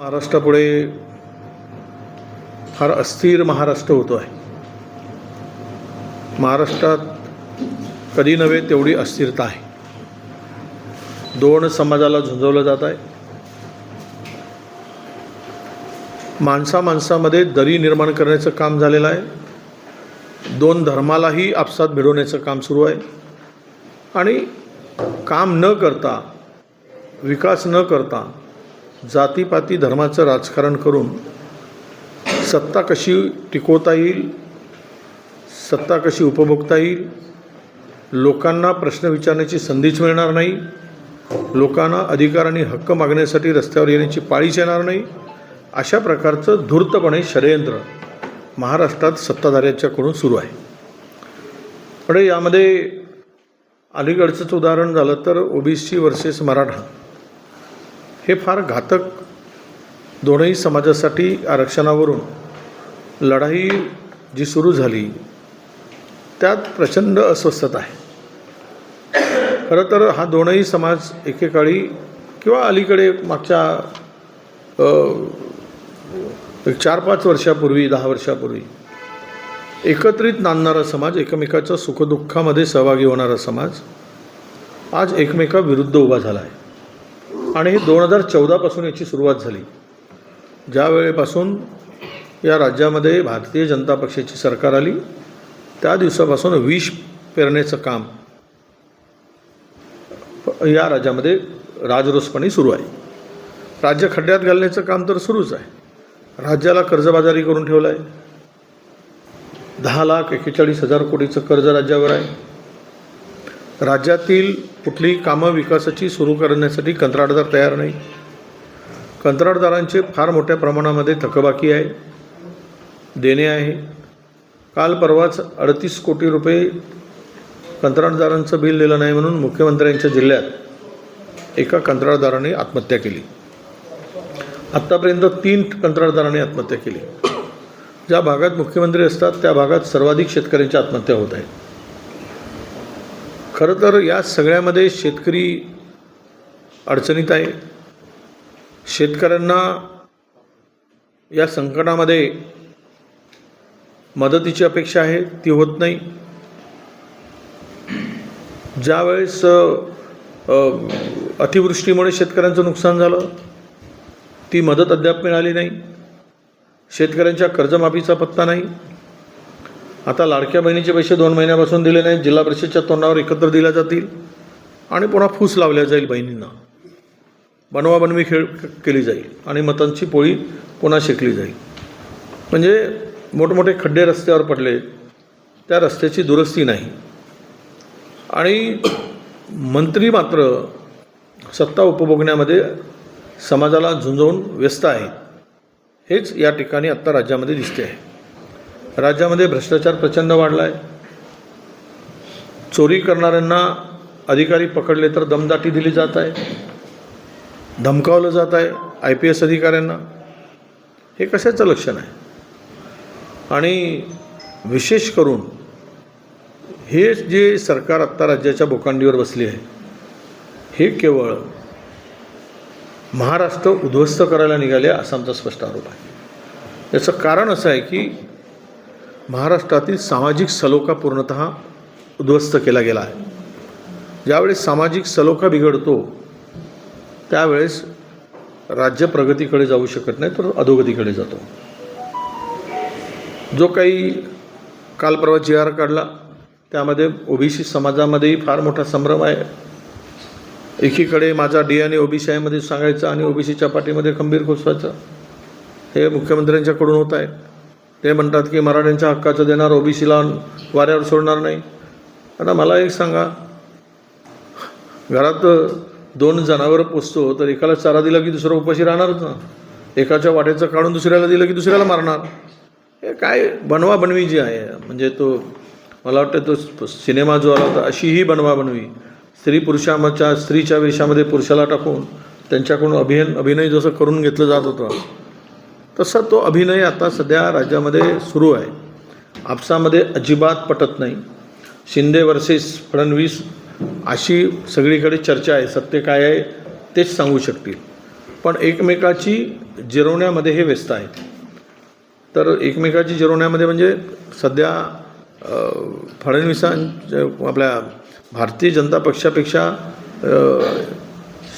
महाराष्ट्रापुढे फार अस्थिर महाराष्ट्र होतो आहे. महाराष्ट्रात कधी नव्हे तेवढी अस्थिरता आहे. दोन समाजाला झुंजवलं जात आहे. माणसा माणसामध्ये दरी निर्माण करण्याचं काम झालेलं आहे. दोन धर्मालाही आपसात भिडवण्याचं काम सुरू आहे. आणि काम न करता विकास न करता जातीपाती धर्माचं राजकारण करून सत्ता कशी टिकवता येईल सत्ता कशी उपभोगता येईल लोकांना प्रश्न विचारण्याची संधीच मिळणार नाही लोकांना अधिकार आणि हक्क मागण्यासाठी रस्त्यावर येण्याची पाळीच येणार नाही अशा प्रकारचं धूर्तपणे षडयंत्र महाराष्ट्रात सत्ताधाऱ्याच्याकडून सुरू आहे. पण यामध्ये अलीकडचंच उदाहरण झालं तर ओबीसी वर्सेस मराठा. हे फार घातक दोनही समाजासाठी आरक्षणावरून लढाई जी सुरू झाली त्यात प्रचंड अस्वस्थता आहे. खरं तर हा दोनही समाज एकेकाळी किंवा अलीकडे मागच्या चार पाच वर्षापूर्वी दहा वर्षापूर्वी एकत्रित नांदणारा समाज एकमेकाच्या सुखदुःखामध्ये सहभागी होणारा समाज आज एकमेकाविरुद्ध उभा झाला आहे. आणि दोन हजार चौदापासून याची सुरुवात झाली. ज्या वेळेपासून या राज्यामध्ये भारतीय जनता पक्षाची सरकार आली त्या दिवसापासून विष पेरण्याचं काम या राज्यामध्ये राजरोसपणे सुरू आहे. राज्य खड्ड्यात घालण्याचं काम तर सुरूच आहे. राज्याला कर्जबाजारी करून ठेवलं आहे दहा लाख एक्केचाळीस हजार कोटीचं कर्ज राज्यावर आहे. राज्यातील कुठलीही कामं विकासाची सुरू करण्यासाठी कंत्राटदार तयार नाही. कंत्राटदारांचे फार मोठ्या प्रमाणामध्ये थकबाकी आहे देणे आहे. काल परवाच अडतीस कोटी रुपये कंत्राटदारांचं बिल दिलं नाही म्हणून मुख्यमंत्र्यांच्या जिल्ह्यात एका कंत्राटदाराने आत्महत्या केली. आत्तापर्यंत तीन कंत्राटदारांनी आत्महत्या केली. ज्या भागात मुख्यमंत्री असतात त्या भागात सर्वाधिक शेतकऱ्यांच्या आत्महत्या होत आहेत खरं तर या सगळ्यामध्ये शेतकरी अडचणीत आहे. शेतकऱ्यांना या संकटामध्ये मदतीची अपेक्षा आहे ती होत नाही. ज्यावेळेस अतिवृष्टीमुळे शेतकऱ्यांचं नुकसान झालं ती मदत अद्याप मिळाली नाही. शेतकऱ्यांच्या कर्जमाफीचा पत्ता नाही. आता लाडक्या बहिणीचे पैसे दोन महिन्यापासून दिले नाहीत. जिल्हा परिषदच्या तोंडावर एकत्र दिल्या जातील. आणि पुन्हा फूस लावल्या जाईल बहिणींना. बनवाबनवी खेळ केली जाईल. आणि मतांची पोळी पुन्हा शेकली जाईल. म्हणजे मोठमोठे खड्डे रस्त्यावर पडले. त्या रस्त्याची दुरुस्ती नाही. आणि मंत्री मात्र सत्ता उपभोगण्यामध्ये समाजाला झुंजवून व्यस्त आहेत. हेच या ठिकाणी आत्ता राज्यामध्ये दिसते आहे. राज्यामध्ये भ्रष्टाचार प्रचंड वाढला आहे चोरी करणाऱ्यांना अधिकारी पकडले तर दमदाटी दिली जात आहे. धमकावलं जात आहे आय पी एस अधिकाऱ्यांना. हे कशाचं लक्षण आहे? आणि विशेष करून हे जे सरकार आत्ता राज्याच्या बोकांडीवर बसली आहे हे केवळ महाराष्ट्र उद्ध्वस्त करायला निघाले असा आमचा स्पष्ट आरोप आहे. याचं कारण असं आहे की महाराष्ट्रातील सामाजिक सलोखा पूर्णत उद्ध्वस्त केला गेला आहे. ज्यावेळेस सामाजिक सलोखा बिघडतो त्यावेळेस राज्य प्रगतीकडे जाऊ शकत नाही तर अधोगतीकडे जातो. जो काही काल परवा जी आर काढला त्यामध्ये ओबीसी समाजामध्येही फार मोठा संभ्रम आहे. एकीकडे माझा डी आणि ओबीसी आयमध्ये सांगायचं आणि ओबीसीच्या पाठीमध्ये खंबीर घुसवायचं हे मुख्यमंत्र्यांच्याकडून होत आहे. ते म्हणतात की मराठ्यांच्या हक्काचं देणार ओबीसीला वाऱ्यावर सोडणार नाही. आता मला एक सांगा. घरात दोन जनावरं पोचतो तर एकाला चारा दिला की दुसरा उपाशी राहणारच ना. एकाच्या वाट्याचं काढून दुसऱ्याला दिलं की दुसऱ्याला मारणार. हे काय बनवा बनवी जी आहे. म्हणजे तो मला वाटतं तो सिनेमा जो आला होता अशी ही बनवा बनवी स्त्री पुरुषाच्या स्त्रीच्या वेशामध्ये पुरुषाला टाकून त्यांच्याकडून अभिनय अभिनय जसं करून घेतलं जात होतं तसा तो अभिनय आता सध्या राज्यामध्ये सुरू आहे. आपसामध्ये अजिबात पटत नाही. शिंदे वर्सेस फडणवीस अशी सगळीकडे चर्चा आहे. सत्य काय आहे तेच सांगू शकतील. पण एकमेकाची जिरवण्यामध्ये हे व्यस्त आहेत. तर एकमेकाची जिरवण्यामध्ये म्हणजे सध्या फडणवीसांच्या आपल्या भारतीय जनता पक्षापेक्षा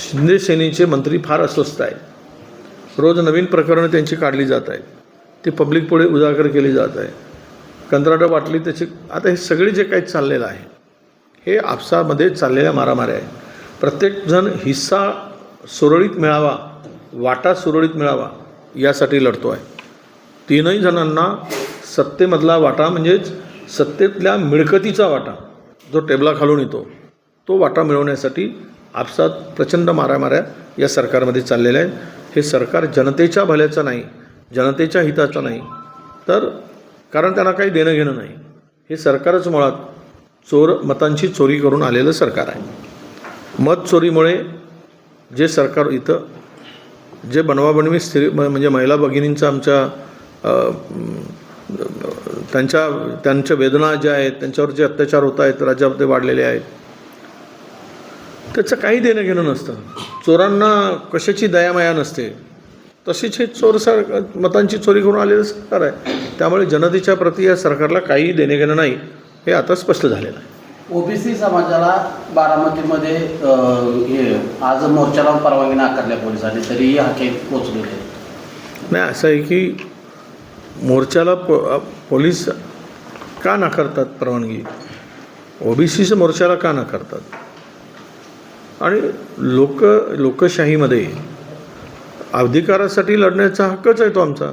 शिंदे सेनेचे मंत्री फार अस्वस्थ आहेत. रोज नवीन प्रकरणं त्यांची काढली जात आहेत. ती पब्लिक पुढे उजागर केली जात आहे. कंत्राटं वाटली त्याची आता हे सगळे जे काही चाललेलं आहे हे आपसामध्ये चाललेल्या मारामाऱ्या आहेत. प्रत्येकजण हिस्सा सुरळीत मिळावा वाटा सुरळीत मिळावा यासाठी लढतो आहे. तीनही जणांना सत्तेमधला वाटा म्हणजेच सत्तेतल्या मिळकतीचा वाटा जो टेबलाखालून येतो तो वाटा मिळवण्यासाठी आपसात प्रचंड मारामाऱ्या या सरकारमध्ये चाललेल्या आहेत. हे सरकार जनतेच्या भल्याचं नाही जनतेच्या हिताचं नाही. तर कारण त्यांना काही देणं घेणं नाही. हे सरकारच मुळात चोर मतांची चोरी करून आलेलं सरकार आहे. मत चोरीमुळे जे सरकार इथं जे बनवाबनवी स्त्री म- म्हणजे महिला भगिनींचा आमच्या त्यांच्या त्यांच्या वेदना ज्या आहेत त्यांच्यावर जे अत्याचार होत आहेत राज्यामध्ये वाढलेले आहेत त्याचं काही देणं घेणं नसतं. चोरांना कशाची दयामाया नसते. तशीच हे चोर सर मतांची चोरी करून आलेलं सरकार आहे. त्यामुळे जनतेच्या प्रती या सरकारला काही देणे घेणं नाही हे आता स्पष्ट झालेलं आहे. ओबीसी समाजाला बारामतीमध्ये हे आज मोर्चाला परवानगी नाकारल्या पोलिसांनी तरीही हाके पोचलेले. नाही असं आहे की मोर्चाला पो पोलीस का नाकारतात परवानगी? ओबीसीच्या मोर्चाला का नाकारतात? आणि लोक लोकशाहीमध्ये अधिकारासाठी लढण्याचा हक्कच आहे तो आमचा.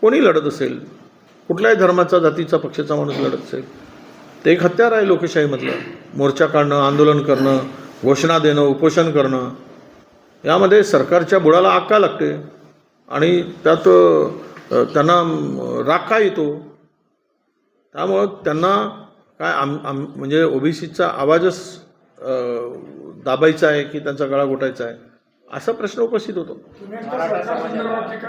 कोणी लढत असेल कुठल्याही धर्माचा जातीचा पक्षाचा माणूस लढत असेल ते एक हत्यार आहे लोकशाहीमधलं. मोर्चा काढणं आंदोलन करणं घोषणा देणं उपोषण करणं. यामध्ये सरकारच्या बुडाला आक्का लागते? आणि त्यात त्यांना राखा राग का येतो? त्यामुळं त्यांना काय आम आम म्हणजे ओबीसीचा आवाजच दाबायचा आहे की त्यांचा गळा घोटायचा आहे? असा प्रश्न उपस्थित होतो. तुम्ही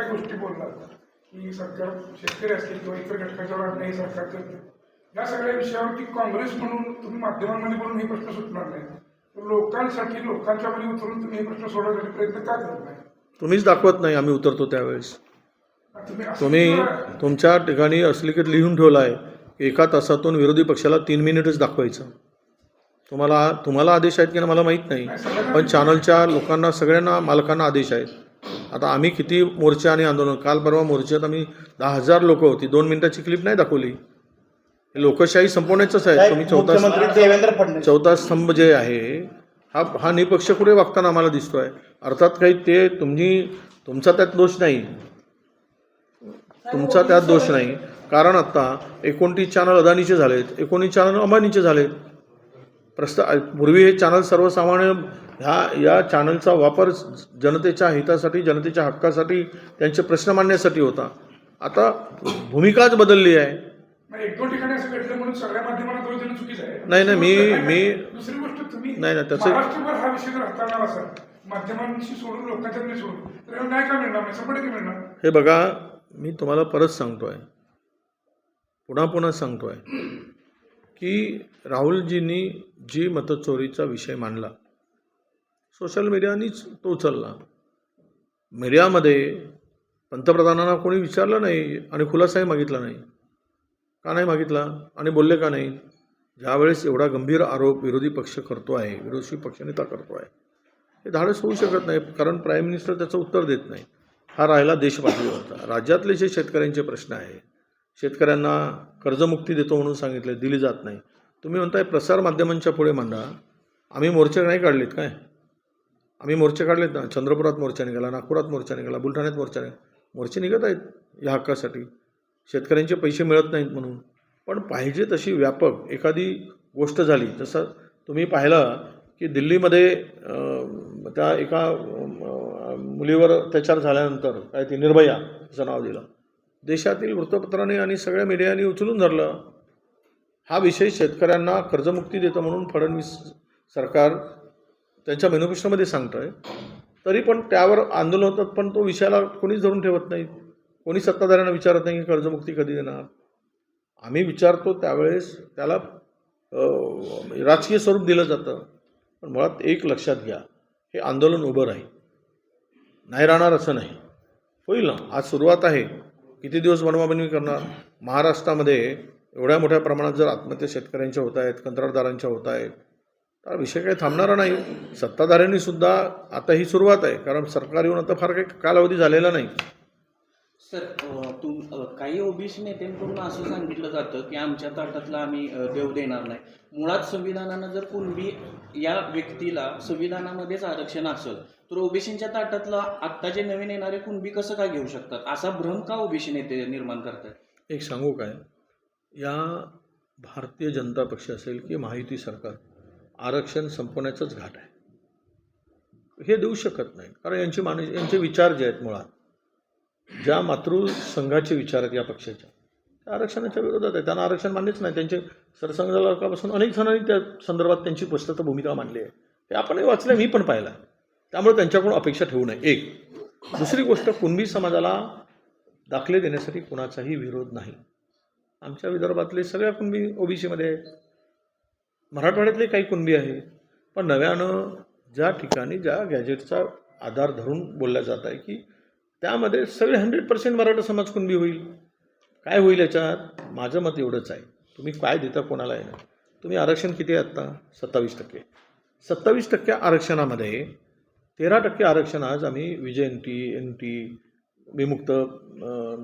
गोष्टी बोललात की सरकार शेतकरी असतील किंवा इतर घटकाच्या नाही सरकार करते या सगळ्या विषयावरती काँग्रेस म्हणून तुम्ही माध्यमांमध्ये बोलून हे प्रश्न सुटणार नाही लोकांसाठी लोकांच्या मध्ये उतरून तुम्ही हे प्रश्न सोडवण्याचा प्रयत्न का करत नाही तुम्हीच दाखवत नाही आम्ही उतरतो त्यावेळेस. तुम्ही तुमच्या ठिकाणी असलिकेट लिहून ठेवला आहे एका तासातून विरोधी पक्षाला तीन मिनिटच दाखवायचं. तुम्हाला तुम्हाला आदेश आहेत की नाही मला माहीत नाही. पण चॅनलच्या लोकांना सगळ्यांना मालकांना आदेश आहेत. आता आम्ही किती मोर्चे आणि आंदोलन काल परवा मोर्चात आम्ही दहा हजार लोक होती. दोन मिनिटाची क्लिप नाही दाखवली. हे लोकशाही संपवण्याचंच आहे. तुम्ही चौथा चौथा स्तंभ जे आहे हा हा निपक्ष कुठे वागताना आम्हाला दिसतोय? अर्थात काही ते तुम्ही तुमचा त्यात दोष नाही. तुमचा त्यात दोष नाही. कारण आत्ता एकोणतीस चॅनल अदानीचे झालेत. एकोणीस चॅनल अंबानीचे झालेत. प्रस्ता पूर्वी हे चॅनल सर्वसामान्य ह्या या चॅनलचा वापर जनतेच्या हितासाठी जनतेच्या हक्कासाठी त्यांचे प्रश्न मांडण्यासाठी होता. आता भूमिकाच बदलली आहे. नाही, नाही, मी- मी- दुसरी गोष्ट तुम्ही नाही, नाही, त्याचं- हा हे बघा मी तुम्हाला परत सांगतोय. पुन्हा पुन्हा सांगतोय. की राहुलजींनी जी मतचोरीचा विषय मांडला सोशल मीडियानीच तो उचलला. मीडियामध्ये पंतप्रधानांना कोणी विचारलं नाही आणि खुलासाही मागितला नाही. का नाही मागितला आणि बोलले का नाही? ज्यावेळेस एवढा गंभीर आरोप विरोधी पक्ष करतो आहे विरोधी पक्षनेता करतो आहे हे धाडस होऊ शकत नाही कारण प्राईम मिनिस्टर त्याचं उत्तर देत नाही. हा राहिला देशपातळीवरचा राज्यातले जे शेतकऱ्यांचे प्रश्न आहे शेतकऱ्यांना कर्जमुक्ती देतो म्हणून सांगितले दिली जात नाही. तुम्ही म्हणताय प्रसार माध्यमांच्या पुढे मांडा. आम्ही मोर्चे नाही काढलेत काय? आम्ही मोर्चे काढलेत ना? चंद्रपुरात मोर्चा निघाला नागपुरात मोर्चा निघाला बुलढाण्यात मोर्चा निघाला. मोर्चे निघत आहेत या हक्कासाठी. शेतकऱ्यांचे पैसे मिळत नाहीत म्हणून. पण पाहिजे तशी व्यापक एखादी गोष्ट झाली. जसं तुम्ही पाहिलं की दिल्लीमध्ये त्या एका मुलीवर अत्याचार झाल्यानंतर काय ती निर्भया असं नाव दिलं. देशातील वृत्तपत्राने आणि सगळ्या मीडियाने उचलून धरलं हा विषय शेतकऱ्यांना कर्जमुक्ती देतं म्हणून फडणवीस सरकार त्यांच्या मॅनिफेस्टोमध्ये सांगतं आहे तरी पण त्यावर आंदोलन होतात पण तो विषयाला कोणीच धरून ठेवत नाही. कोणी सत्ताधाऱ्यांना विचारत नाही की कर्जमुक्ती कधी देणार? आम्ही विचारतो त्यावेळेस त्याला राजकीय स्वरूप दिलं जातं. पण मुळात एक लक्षात घ्या हे आंदोलन उभं राहील. नाही राहणार असं नाही. होईल ना? आज सुरुवात आहे. किती दिवस बनवाबनवी करणार? महाराष्ट्रामध्ये एवढ्या मोठ्या प्रमाणात जर आत्महत्या शेतकऱ्यांच्या होत आहेत कंत्राटदारांच्या होत आहेत तर विषय काही थांबणारा नाही. सत्ताधाऱ्यांनी सुद्धा आता ही सुरुवात आहे कारण सरकार येऊन आता फार काही कालावधी झालेला नाही. सर तुम काही ओबीसी नेत्यांकडून असं सांगितलं जातं की आमच्या ताटातला आम्ही देव देणार नाही. मुळात संविधानानं जर कुणबी या व्यक्तीला संविधानामध्येच आरक्षण असेल तर ओबीसींच्या ताटातला आत्ता जे नवीन येणारे कुणबी कसं काय घेऊ शकतात? असा भ्रम का ओबीसी नेते निर्माण करतात एक सांगू काय? या भारतीय जनता पक्ष असेल की माहिती सरकार आरक्षण संपवण्याचंच घाट आहे. हे देऊ शकत नाही. कारण यांची माणूस यांचे विचार जे आहेत मुळात ज्या मातृसंघाचे विचार आहेत या पक्षाच्या त्या आरक्षणाच्या विरोधात आहे त्यांना आरक्षण मान्यच नाही. त्यांचे सरसंघालकापासून अनेक जणांनी त्या संदर्भात त्यांची स्पष्टता भूमिका मांडली आहे. हे आपणही वाचलं मी पण पाहिलं त्यामुळे त्यांच्याकडून अपेक्षा ठेवू नये. एक दुसरी गोष्ट कुणबी समाजाला दाखले देण्यासाठी कुणाचाही विरोध नाही. आमच्या विदर्भातले सगळ्या कुणबी ओबीसीमध्ये आहेत. मराठवाड्यातले काही कुणबी आहेत. पण नव्यानं ज्या ठिकाणी ज्या गॅजेटचा आधार धरून बोलल्या जात आहे की त्यामध्ये सगळे हंड्रेड पर्सेंट मराठा समाज कुणबी होईल? काय होईल याच्यात? माझं मत एवढंच आहे. तुम्ही काय देता कोणाला आहे ना? तुम्ही आरक्षण किती आहे आत्ता? सत्तावीस टक्के. सत्तावीस टक्के आरक्षणामध्ये तेरा टक्के आरक्षण आज आम्ही V J N T N T विमुक्त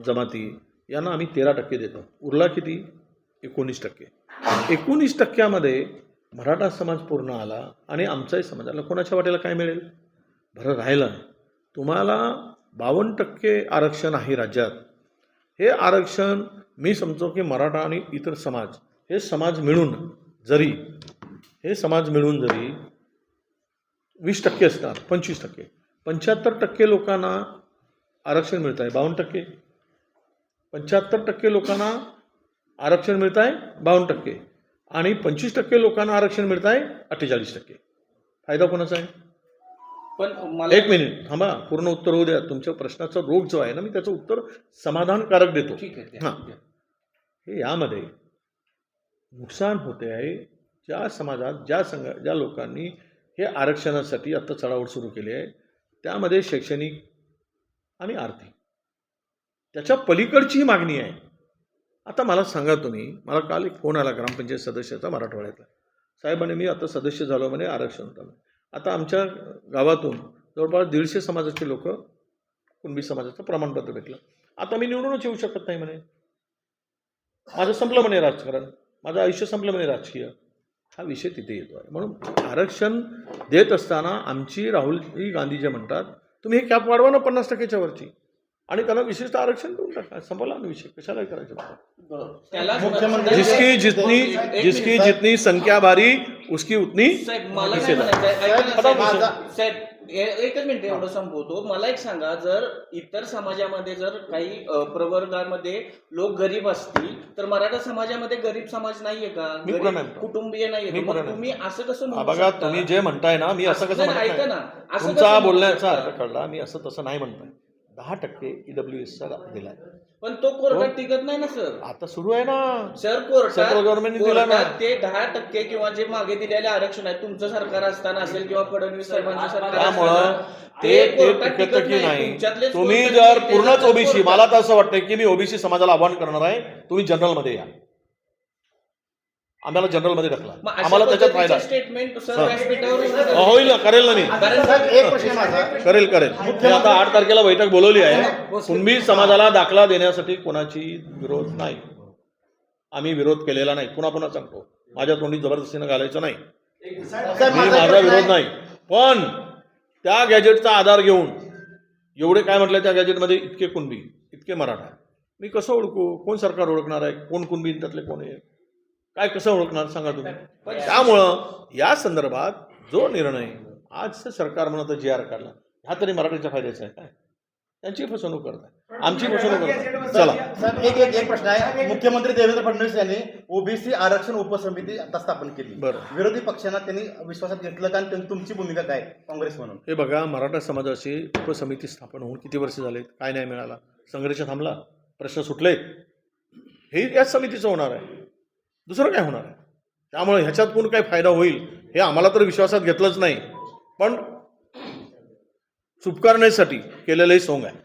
जमाती यांना आम्ही तेरा टक्के देतो. उरला किती? एकोणीस टक्के. एकोणीस टक्क्यामध्ये मराठा समाज पूर्ण आला आणि आमचाही समाज आला. कोणाच्या वाटेला काय मिळेल? बरं राहिलं तुम्हाला बावन्न टक्के आरक्षण आहे राज्यात. हे आरक्षण मी समजतो की मराठा आणि इतर समाज हे समाज मिळून जरी हे समाज मिळून जरी वीस टक्के असणार पंचवीस टक्के पंच्याहत्तर टक्के लोकांना आरक्षण मिळत आहे बावन्न टक्के. पंच्याहत्तर टक्के लोकांना आरक्षण मिळत आहे बावन्न टक्के. आणि पंचवीस टक्के लोकांना आरक्षण मिळत आहे अठ्ठेचाळीस टक्के. फायदा कोणाचा आहे? पण मला एक मिनिट थांबा. पूर्ण उत्तर होऊ द्या. तुमच्या प्रश्नाचा रोग जो आहे ना मी त्याचं उत्तर समाधानकारक देतो. ठीक आहे हां. हे यामध्ये नुकसान होते आहे. ज्या समाजात ज्या संघ ज्या लोकांनी हे आरक्षणासाठी आत्ता चढावड सुरू केली आहे त्यामध्ये शैक्षणिक आणि आर्थिक. त्याच्या पलीकडची मागणी आहे. आता मला सांगा तुम्ही मला काल एक फोन आला ग्रामपंचायत सदस्याचा मराठवाड्यातला. साहेबांनी मी आता सदस्य झालो म्हणे आरक्षण होतं आता आमच्या गावातून जवळपास दीडशे समाजाचे लोक कुणबी समाजाचं प्रमाणपत्र भेटलं. आता मी निवडूनच येऊ शकत नाही म्हणे. माझं संपलं म्हणे राजकारण. माझं आयुष्य संपलं म्हणे राजकीय. हा विषय तिथे येतो आहे म्हणून आरक्षण देत असताना आमची राहुल गांधी जे म्हणतात तुम्ही हे कॅप वाढवा ना पन्नास टक्क्याच्या वरची आणि त्यांना विशिष्ट आरक्षण देऊन टाका. संपला ना विषय. कशाला करायचं. त्याला जिसकी जितनी जिसकी. जितनी संख्या भारी उसकी उतनी साहेब एकच मिनिट एवढं संपवतो. मला एक सांगा जर इतर समाजामध्ये जर काही प्रवर्गामध्ये लोक गरीब असतील तर मराठा समाजामध्ये गरीब समाज नाहीये का. कुटुंबीय नाहीये. तुम्ही असं कसं हा बघा? तुम्ही जे म्हणताय ना मी असं कसं ऐका ना. असं तुमचा बोलण्याचा? अर्थ कळला मी असं तसं नाही म्हणतोय. दहा टक्के ईडब्ल्यू एसचा दिलाय. पण तो कोर्टात. टिकत नाही ना सर. आता सुरू आहे ना. सर government ने दिला ना. कोर्टात ते दहा टक्के किंवा जे मागे दिलेले आरक्षण आहे तुमचं सरकार असताना असेल किंवा फडणवीस साहेबांचं सरकार त्यामुळं असताना ते ते कोर्टात टिकत टिकत की नाही. तुमच्यातलेच तुम्ही जर पूर्णच ओबीसी मला तर असं वाटतं की मी ओबीसी समाजाला आव्हान करणार आहे. तुम्ही जनरलमध्ये या. आम्हाला जनरलमध्ये ढकला. मग अशा आम्हाला त्याच्यात फायदा. स्टेटमेंट हा. होईल ना करेल ना मी. करेल करेल. मी आता आठ तारखेला बैठक बोलवली आहे. कुणबी समाजाला दाखला देण्यासाठी कोणाची विरोध नाही. आम्ही विरोध केलेला नाही. पुन्हा पुन्हा सांगतो. माझ्या तोंडी जबरदस्तीनं घालायचं नाही. मी माझा विरोध नाही. पण त्या गॅजेटचा आधार घेऊन एवढे काय म्हटलं त्या गॅजेटमध्ये इतके कुणबी इतके मराठा. मी कसं ओळखू? कोण सरकार ओळखणार आहे? कोण कुणबी त्यातले कोण आहे? काय कसं ओळखणार सांगा तुम्ही? त्यामुळं या संदर्भात जो निर्णय आज सरकार म्हणत जी आर काढला हा तरी मराठीच्या फायद्याचा आहे काय? त्यांची फसवणूक करताय. आमची फसवणूक करताय. चला. साहेब एक एक एक प्रश्न आहे. मुख्यमंत्री देवेंद्र फडणवीस यांनी ओबीसी आरक्षण उपसमिती आता स्थापन केली. बरं. विरोधी पक्षांना त्यांनी विश्वासात घेतलं का आणि त्यां- तुमची भूमिका काय? काँग्रेस म्हणून. हे बघा मराठा समाजाची उपसमिती स्थापन होऊन किती वर्ष झालेत? काय नाही मिळाला? संघर्ष थांबला? प्रश्न सुटलेत? हे याच समितीचं होणार आहे. दुसरं काय होणार? आहे त्यामुळे ह्याच्यात कोण काय फायदा होईल हे आम्हाला तर विश्वासात घेतलंच नाही. पण चुपकारण्यासाठी केलेलं हे सोंग आहे.